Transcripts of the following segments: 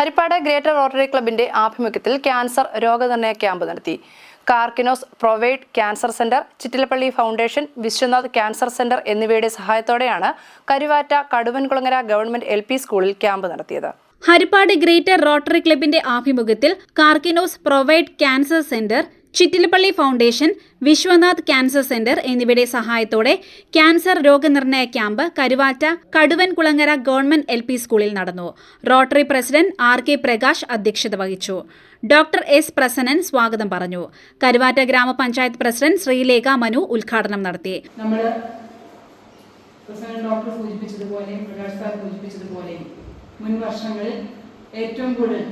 Harippad greater rotary ക്ലബിന്റെ ആഭിമുഖ്യത്തിൽ cancer രോഗനിർണയ ക്യാമ്പ് നടത്തി. Karkinos provide cancer centre Chittilappilly foundation Viswanath cancer centre എന്നിവയുടെ സഹായത്തോടെയാണ് കരുവാറ്റ കടുവൻകുളങ്ങര ഗവൺമെന്റ് എൽ സ്കൂളിൽ ക്യാമ്പ് നടത്തിയത്. ഹരിപ്പാട് ഗ്രേറ്റർ റോട്ടറി ക്ലബിന്റെ ആഭിമുഖ്യത്തിൽ Karkinos provide cancer centre Chittilappilly foundation Viswanath cancer centre എന്നിവയുടെ സഹായത്തോടെ ക്യാൻസർ രോഗനിർണയ camp Karuvatta Kaduvankulangara government L P സ്കൂളിൽ നടന്നു. Rotary president R K Prakash അധ്യക്ഷത വഹിച്ചു. ഡോക്ടർ എസ് പ്രസന്നൻ സ്വാഗതം പറഞ്ഞു. കരുവാറ്റ ഗ്രാമപഞ്ചായത്ത് പ്രസിഡന്റ് ശ്രീലേഖ മനു ഉദ്ഘാടനം നടത്തി. ഡോക്ടർ സൂചിപ്പിച്ചതുപോലെ സൂചിപ്പിച്ചതുപോലെ മുൻ വർഷങ്ങളിൽ ഏറ്റവും കൂടുതൽ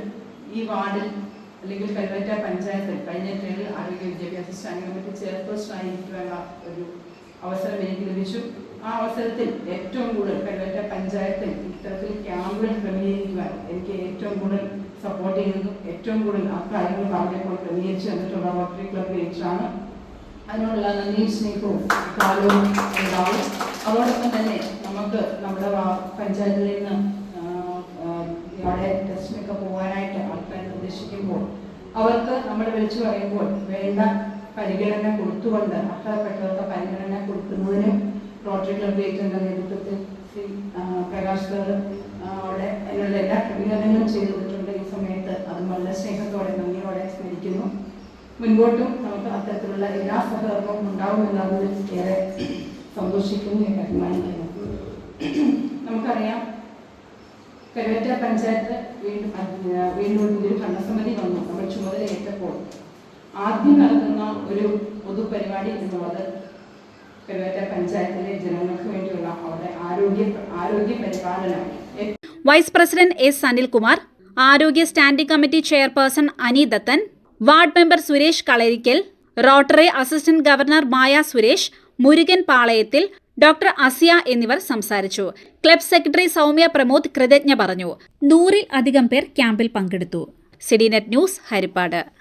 ഈ വാർഡിൽ അല്ലെങ്കിൽ കരുവറ്റ പഞ്ചായത്തിൽ കഴിഞ്ഞ ടേണിൽ ആരോഗ്യ വിദ്യാഭ്യാസ സ്റ്റാൻഡിംഗ് കമ്മിറ്റി ചെയർപേഴ്സൺ ആയിരിക്കുവാനുള്ള ഒരു അവസരം എനിക്ക് ലഭിച്ചു. ആ അവസരത്തിൽ ഏറ്റവും കൂടുതൽ കരുവറ്റ പഞ്ചായത്തിൽ ഇത്തരത്തിൽ ക്യാമ്പുകൾ ക്രമീകരിക്കുവാൻ എനിക്ക് ഏറ്റവും കൂടുതൽ സപ്പോർട്ട് ചെയ്തതും ഏറ്റവും കൂടുതൽ ആ കാര്യങ്ങൾ പറഞ്ഞപ്പോൾ ക്രമീകരിച്ചു തന്നിട്ടുള്ള റോട്ടറി ക്ലബ് ആണ്. അതിനുള്ള നന്ദിയും സ്നേഹവും കാലവും ഉണ്ടാവും അതോടൊപ്പം തന്നെ നമുക്ക് നമ്മുടെ പഞ്ചായത്തിൽ നിന്ന് ആ, ആ, അവിടെ ടെസ്റ്റിനൊക്കെ പോകാനായിട്ട് ആൾക്കാർ നിർദ്ദേശിക്കുമ്പോൾ അവർക്ക് നമ്മൾ വിളിച്ചു പറയുമ്പോൾ വേണ്ട പരിഗണന കൊടുത്തുകൊണ്ട് അർഹതപ്പെട്ടവർക്ക് പരിഗണന കൊടുക്കുന്നതിനും റോട്ടറി ക്ലബ് ഏറ്റവും നേതൃത്വത്തിൽ ശ്രീ പ്രകാശ് സാർ അവിടെ അതിനുള്ള എല്ലാ ക്രമീകരണങ്ങളും ചെയ്തിട്ടുണ്ട് ഈ സമയത്ത് അത് വളരെ സ്നേഹത്തോടെ നന്ദിയോടെ സ്മരിക്കുന്നു. മുൻപോട്ടും നമുക്ക് അത്തരത്തിലുള്ള എല്ലാ സഹകരണവും ഉണ്ടാവുമെന്നതിൽ ഏറെ സന്തോഷിക്കുന്നു ഞാൻ അഭിമാനിക്കുന്നു നമുക്കറിയാം കരുവറ്റ പഞ്ചായത്ത് വീണ്ടും വീണ്ടും ഒരു ഭരണസമിതി വന്നു. നമ്മൾ ചുമതലയേറ്റപ്പോൾ ആദ്യം നടത്തുന്ന ഒരു പൊതുപരിപാടി എന്നുള്ളത് കരുവറ്റ പഞ്ചായത്തിലെ ജനങ്ങൾക്ക് വേണ്ടിയുള്ള അവരുടെ ആരോഗ്യ ആരോഗ്യ പരിപാലനം വൈസ് പ്രസിഡന്റ് എസ് അനിൽകുമാർ ആരോഗ്യ standing committee chairperson Ani Dathan ward member Suresh Kalarikkal Rotary assistant governor Maya Suresh Murukan പാളയത്തിൽ ഡോക്ടർ അസിയ എന്നിവർ സംസാരിച്ചു. ക്ലബ് സെക്രട്ടറി സൗമ്യ പ്രമോദ് കൃതജ്ഞ പറഞ്ഞു. നൂറിൽ അധികം പേർ ക്യാമ്പിൽ പങ്കെടുത്തു. സിഡിനെറ്റ് ന്യൂസ് ഹരിപ്പാട്.